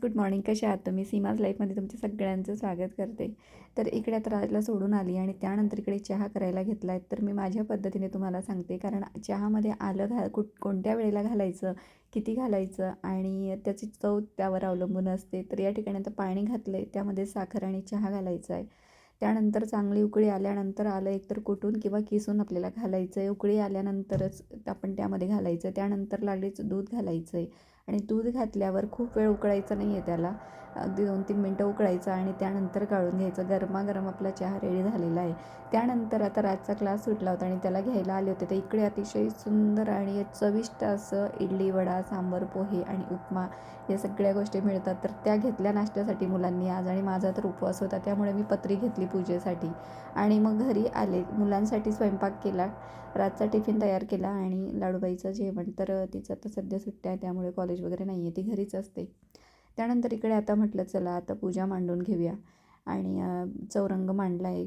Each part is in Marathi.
Good morning. कसे आहात तुम्ही? सीमाज लाईफमध्ये तुमच्या सगळ्यांचं स्वागत करते. तर इकडे आता राजला सोडून आली आणि त्यानंतर इकडे चहा करायला घेतला आहे तर मी माझ्या पद्धतीने तुम्हाला सांगते कारण चहामध्ये आलं घा कुठ कोणत्या वेळेला घालायचं किती घालायचं आणि त्याची चव त्यावर अवलंबून असते. तर या ठिकाणी आता पाणी घातलं आहे त्यामध्ये साखर आणि चहा घालायचा आहे. त्यानंतर चांगली उकळी आल्यानंतर आलं एकतर कुटून किंवा किसून आपल्याला घालायचं आहे उकळी आल्यानंतरच आपण त्यामध्ये घालायचं. त्यानंतर लागलीच दूध घालायचं आहे आणि दूध घातल्यावर खूप वेळ उकळायचं नाही आहे त्याला. अगदी दोन तीन मिनटं उकळायचं आणि त्यानंतर काढून घ्यायचं. गरमागरम आपला चहा रेडी झालेला आहे. त्यानंतर आता रातचा क्लास सुटला होता आणि त्याला घ्यायला आले होते. तर इकडे अतिशय सुंदर आणि चविष्ट असं इडली वडा सांबर पोहे आणि उपमा या सगळ्या गोष्टी मिळतात. तर त्या घेतल्या नाश्त्यासाठी मुलांनी आज आणि माझा तर उपवास होता. त्यामुळे मी पत्री घेतली पूजेसाठी. आणि मग घरी आले. मुलांसाठी स्वयंपाक केला. रातचा टिफिन तयार केला आणि लाडूबाईचं जेवण. तर तिचं आता सध्या सुट्ट्या आहे त्यामुळे कॉलेज वगैरे नाही आहे ती घरीच असते. त्यानंतर इकडे आता म्हटलं चला आता पूजा मांडून घेऊया. आणि चौरंग मांडला आहे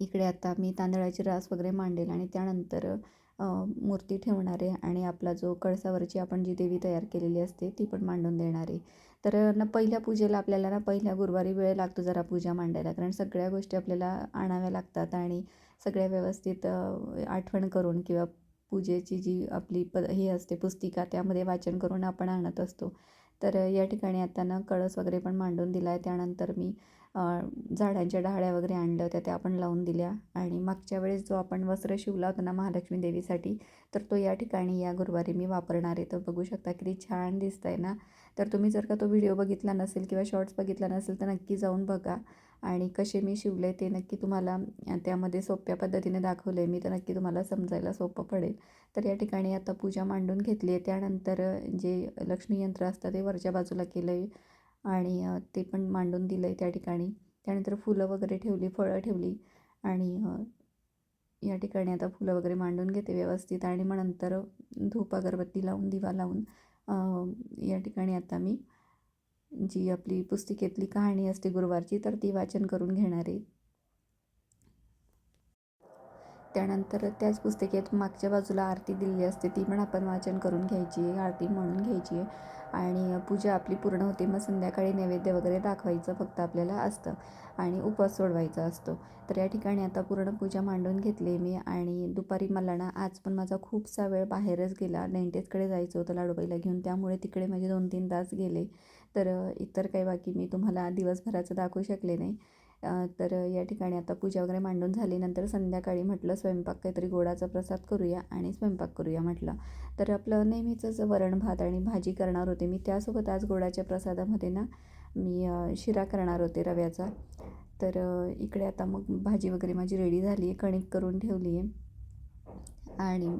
इकडे आता मी तांदळाची रास वगैरे मांडेल आणि त्यानंतर मूर्ती ठेवणार आहे आणि आपला जो कळसावरची आपण जी देवी तयार केलेली असते ती पण मांडून देणार आहे. तर ना पहिल्या पूजेला आपल्याला ना पहिल्या गुरुवारी वेळ लागतो जरा पूजा मांडायला. कारण सगळ्या गोष्टी आपल्याला आणाव्या लागतात आणि सगळ्या व्यवस्थित आठवण करून किंवा पूजेची जी आपली प हे असते पुस्तिका त्यामध्ये वाचन करून आपण आणत असतो. तर या ठिकाणी आता ना कळस वगैरे पण मांडून दिला आहे त्यानंतर मी झाडांच्या डहाळ्या वगैरे आणल्या होत्या त्या आपण लावून दिल्या. आणि मागच्या वेळेस जो आपण वस्त्र शिवला होता ना महालक्ष्मी देवीसाठी तर तो या ठिकाणी या गुरुवारी मी वापरणार आहे. तर बघू शकता किती छान दिसत आहे ना. तर तुम्ही जर का तो व्हिडिओ बघितला नसेल किंवा शॉर्ट्स बघितला नसेल तर नक्की जाऊन बघा. आणि कसे मी शिवले ते नक्की तुम्हाला त्यामध्ये सोप्या पद्धतीने दाखवले मी तर नक्की तुम्हाला समजायला सोपं पडेल. तर या ठिकाणी आता पूजा मांडून घेतली आहे. त्यानंतर जे लक्ष्मी यंत्र असतं ते वरच्या बाजूला केलं आहे आणि ते पण मांडून दिलं आहे त्या ठिकाणी. त्यानंतर फुलं वगैरे ठेवली फळं ठेवली आणि या ठिकाणी आता फुलं वगैरे मांडून घेते व्यवस्थित आणि मग नंतर धूप अगरबत्ती लावून दिवा लावून या ठिकाणी आता मी जी आपली पुस्तिकेतली कहाणी असते गुरुवारची तर ती वाचन करून घेणारे. त्यानंतर त्याच पुस्तिकेत मागच्या बाजूला आरती दिलेली असते ती पण आपण वाचन करून घ्यायची आहे आरती म्हणून घ्यायची आहे. आणि पूजा आपली पूर्ण होते मग संध्याकाळी नैवेद्य वगैरे दाखवायचं फक्त आपल्याला असतं आणि उपवास सोडवायचा असतो. तर या ठिकाणी आता पूर्ण पूजा मांडून घेतली मी आणि दुपारी मला ना आज पण माझा खूपसा वेळ बाहेरच गेला. डेंटिस्टकडे जायचं होतं लाडूबाईला घेऊन त्यामुळे तिकडे माझे दोन तीन तास गेले. तर इतर काही बाकी मी तुम्हाला दिवसभराचं दाखवू शकले नाही. तर या ठिकाणी आता पूजा वगैरे मांडून झाली नंतर संध्याकाळी म्हटलं स्वयंपाक काहीतरी गोडाचा प्रसाद करूया आणि स्वयंपाक करूया म्हटलं. तर आपलं नेहमीचंच वरण भात आणि भाजी करणार होते. मी त्यासोबत आज गोडाच्या प्रसादामध्ये ना मी शिरा करणार होते रव्याचा. तर इकडे आता मग भाजी वगैरे माझी रेडी झाली आहे कणिक करून ठेवली आहे. आणि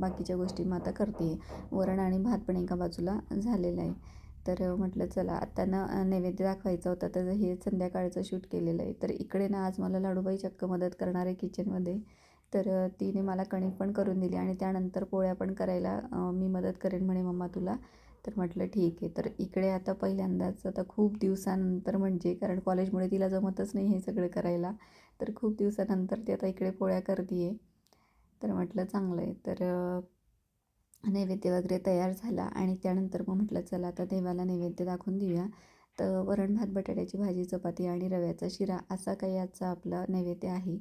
बाकीच्या गोष्टी मग आता करते आहे. वरण आणि भात पण एका बाजूला झालेलं आहे. तर म्हटलं चला आता ना नैवेद्य दाखवायचा होता तर हे संध्याकाळचं शूट केलेलं आहे. तर इकडे ना आज मला लाडूबाई चक्क मदत करणार आहे किचनमध्ये. तर तिने मला कणिक पण करून दिली आणि त्यानंतर पोळ्या पण करायला मी मदत करेन म्हणे मम्मा तुला. तर म्हटलं ठीक आहे. तर इकडे आता पहिल्यांदाच आता खूप दिवसानंतर म्हणजे कारण कॉलेजमुळे तिला जमतच नाही हे सगळं करायला तर खूप दिवसानंतर ती आता इकडे पोळ्या करते आहे तर म्हटलं चांगलं आहे. तर नैवेद्य वगैरे तयार झाला आणि त्यानंतर मग म्हटलं चला आता देवाला नैवेद्य दाखवून देऊया. तर वरण भात बटाट्याची भाजी चपाती आणि रव्याचा शिरा असा काही याचा आपला नैवेद्य आहे.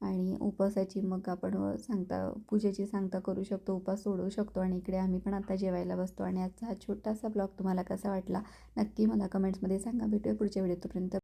आणि उपवासाची मग आपण सांगता पूजेची सांगता करू शकतो उपास सोडवू शकतो. आणि इकडे आम्ही पण आता जेवायला बसतो. आणि आजचा हा छोटासा ब्लॉग तुम्हाला कसा वाटला नक्की मला कमेंट्समध्ये सांगा. भेटूया पुढच्या व्हिडिओ तोपर्यंत